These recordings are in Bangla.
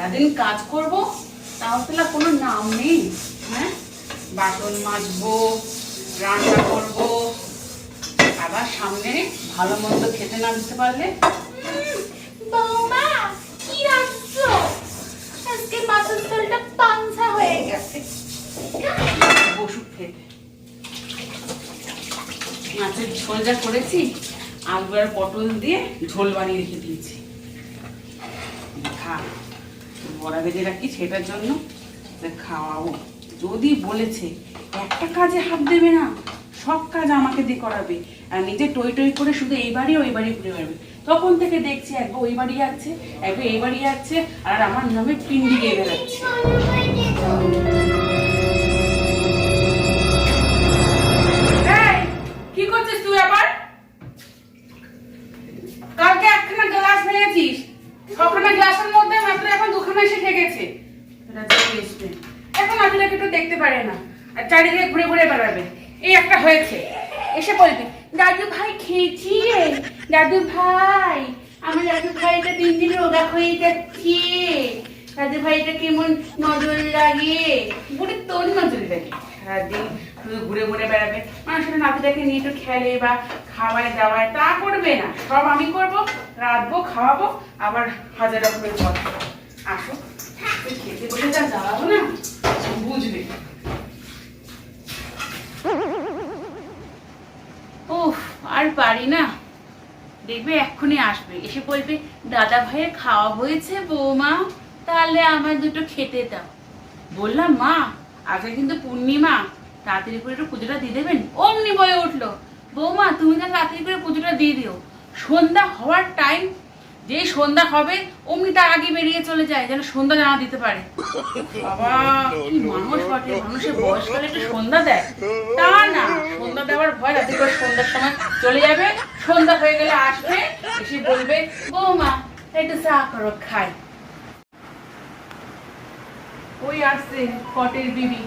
সারাদিন কাজ করব তাও তো না কোনো নাম নেই হ্যাঁ? বাসন মাজবো রান্না করব আবার সামনে ভালো মন্দ খেতে না দিতে পারলে? বৌমা কি রাখছো? আজকে মাছের ঝোলটা পাংসা হয়ে গেছে। ওষুধ খেতে মাছের ঝোল যা করেছি আলু আর পটল দিয়ে ঝোল বানিয়ে রেখে দিয়েছি। খা। বড়া বেঁধে রাখি সেটার জন্য? খাওয়াবো। যদি বলেছে, একটা কাজে হাত দেবে না, সব কাজ আমাকে দিয়ে করাবে, আর নিজে টই টই করে শুধু এই বাড়ি ওই বাড়ি ঘুরে বেড়াবে। তখন থেকে দেখছি একবার ওই বাড়ি যাচ্ছে একবার এই বাড়ি যাচ্ছে আর আমার নামে পিন্ডি গিয়ে বেড়াচ্ছে আজকে একটু দেখতে পারে না। আর চারিদিকে ঘুরে ঘুরে বেড়াবে। এই একটা হয়েছে। এসে বলবে, দাদু ভাই খেয়েছি দাদু ভাই, আমার দাদু ভাইটা দিন দিন রোগা হয়ে যাচ্ছে। দাদু ভাইটা কেমন নজর লাগে? বুড়ি তোর নজর লাগে। সারাদিন শুধু ঘুরে ঘুরে বেড়াবে। মানুষের নাতিটাকে নিয়ে একটু খেলে বা খাওয়ায় দাওয়ায়। তা করবে না। সব আমি করব, রাঁধবো, খাওয়াবো, আবার হাজার রকমের কথা আসো। খেতে বসে যা জ্বালাবো না? বুঝবে উফ, আর পারি না। দেখবে এক্ষুনি আসবে। এসে বলবে, দাদা ভাইয়ের খাওয়া হয়েছে বৌমা, তাহলে আমার দুটো খেতে দাও। বললাম, মা, আজকে কিন্তু পূর্ণিমা। তাড়াতাড়ি করে একটু পুজোটা দিয়ে দেবেন? অমনি বয়ে উঠল, বৌমা, তুমি তাহলে তাড়াতাড়ি করে পুজোটা দিয়ে দিও। সন্ধ্যা হওয়ার টাইম যেই সন্ধ্যা হবে অমনি তার আগে বেরিয়ে চলে যায় যেন সন্ধ্যা জানা দিতে পারে। বাবা কি মানুষ বটে মানুষের বয়সকালে একটু সন্ধ্যা দেয়। তা না সন্ধ্যা দেওয়ার ভয় রাতে করে সন্ধ্যার সময় চলে যাবে। সন্ধ্যা হয়ে গেলে আসবে এসে বলবে বৌমা একটু চা করো খাই। ওই আসছে কটের বিবি?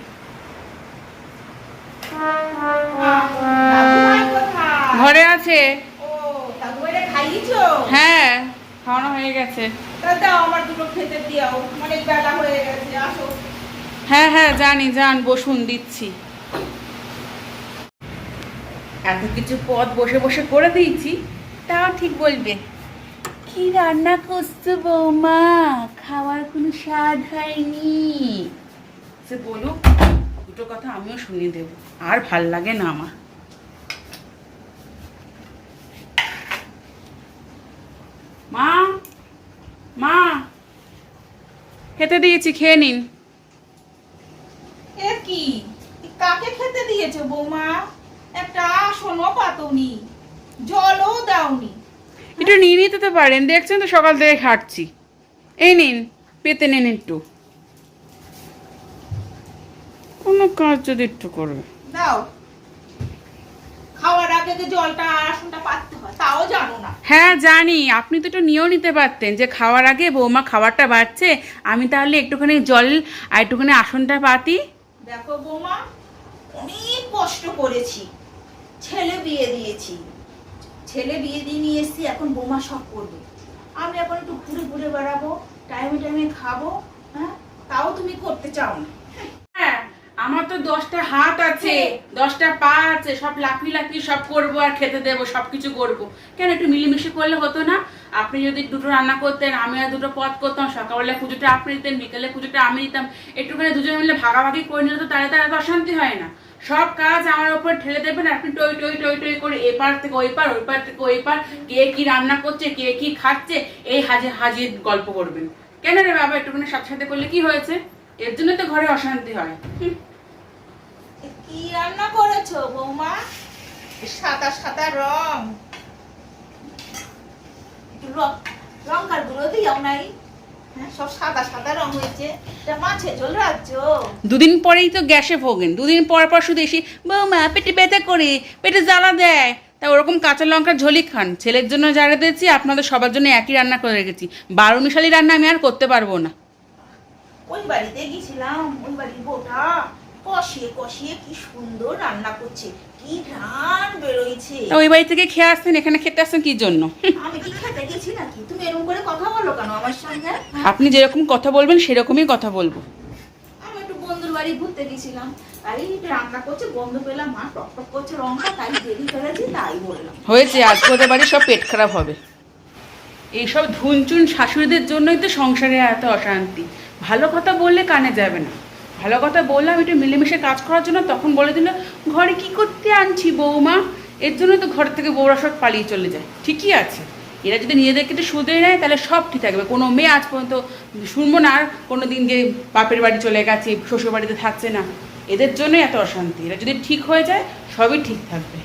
ঘরে আছে? ও দাদু খাইয়েছো? হ্যাঁ। হয়ে গেছে। আমার দুটো খেতে দিও অনেক বেলা হয়ে গেছে আসো। হ্যাঁ হ্যাঁ জানি জান বসুন দিচ্ছি। এত কিছু পদ বসে বসে করে দিয়েছি তাও ঠিক বলবে। কি রান্না করছ বৌমা? খাওয়ার কোনো স্বাদ হয়নি। সে বলুক দুটো কথা আমিও শুনিয়ে দেব আর ভালো লাগে না আমার মা মা খেতে দিয়েছি খেয়ে নিন। এ কি? কাকে খেতে দিয়েছ বৌমা? একটা আসনও পাতনি জলও দাওনি। একটু নিয়ে নিতে তো পারেন দেখছেন তো সকাল থেকে খাটছি। এই নিন পেতে নিন একটু। কোনো কাজ যদি একটু করবে দাও। আগে যে জলটা আসনটা পাততে হয় তাও জানো না। হ্যাঁ জানি। আপনি তো একটু নিয়েও নিতে পারতেন যে খাওয়ার আগে বৌমা খাবারটা বাড়ছে আমি তাহলে একটুখানি জল আর একটুখানি আসনটা পাতি। দেখো বৌমা অনেক কষ্ট করেছি। ছেলে বিয়ে দিয়েছি। ছেলে বিয়ে দিয়ে নিয়ে এসেছি এখন বৌমা সব করবে। আমি এখন একটু ঘুরে ঘুরে বেড়াবো টাইমে টাইমে খাব হ্যাঁ? তাও তুমি করতে চাও না। আমার তো দশটা হাত আছে দশটা পা আছে সব লাফিয়ে লাফিয়ে সব করব আর খেতে দেবো সব কিছু করব। কেন একটু মিলেমিশে করলে হতো না? আপনি যদি দুটো রান্না করতেন আমি আর দুটো পথ করতাম সকালবেলা পুজোটা আপনি দিতেন বিকেলে পুজোটা আমি দিতাম একটুখানি দুজন মিলে ভাগাভাগি করে নিলে তো তাহলে তার এত অশান্তি হয় না। সব কাজ আমার উপর ঠেলে দেবেন আপনি টই টই টই টই করে এপার থেকে ওই পার ওই পার থেকে ওই পার কে কি রান্না করছে কে কি খাচ্ছে এই হাজির হাজির গল্প করবেন। কেন রে বাবা একটুখানি সাথে সাথে করলে কি হয়েছে? এর জন্য তো ঘরে অশান্তি হয়। কি রান্না করেছ বৌমা? সাদা সাদা রং। একটু লঙ্কার গুঁড়ো দিও নাই। হ্যাঁ সব সাদা সাদা রং হয়েছে। এটা মাছে ঝোল রাজ্য দুদিন পরেই তো গ্যাসে ভোগেন। দুদিন পর পর শুধু এসে বৌমা পেটে ব্যথা করে পেটে জ্বালা দেয়। তা ওরকম কাঁচা লঙ্কার ঝোলি খান। ছেলের জন্য যা দিয়েছি আপনাদের সবার জন্য একই রান্না করে রেখেছি। বারো মিশালি রান্না আমি আর করতে পারব না। ওই বাড়িতে গেছিলাম ওই বাড়ির বউটা কষিয়ে কষিয়ে কি সুন্দর রান্না করছে কি ঘ্রাণ বেরোইছে। তা ওই বাড়ি থেকে খেয়ে আসতেন এখানে খেতে আসতেন কি জন্য? আমি কি খেতে গেছি নাকি? তুমি এরকম করে কথা বলো কেন আমার সঙ্গে? আপনি যেরকম কথা বলবেন সেরকমই কথা বলব। আমি একটু বন্ধুর বাড়ি ঘুরতে গেছিলাম তাই রান্না করছে বন্ধু পেলাম মা টক টক করছে রংটা তাই দেরি করেছি তাই বললাম। হয়েছে আজকে ওদের বাড়ি সব পেট খারাপ হবে। এইসব ধুনচুন শাশুড়িদের জন্যই তো সংসারে এত অশান্তি। ভালো কথা বললে কানে যাবে না। ভালো কথা বললাম, একটু মিলেমিশে কাজ করার জন্য, তখন বলে দিল, ঘরে কি করতে আনছি বৌমা? এর জন্য তো ঘর থেকে বৌরা সব পালিয়ে চলে যায়। ঠিকই আছে। এরা যদি নিজেদেরকে একটু শুধরে নেয়, তাহলে সব ঠিক থাকবে। কোনো মেয়ে আজ পর্যন্ত শুনব না, আর কোনো দিন যে বাপের বাড়ি চলে গেছে, শ্বশুর বাড়িতে থাকছে না। এদের জন্যই এত অশান্তি। এরা যদি ঠিক হয়ে যায়, সবই ঠিক থাকবে।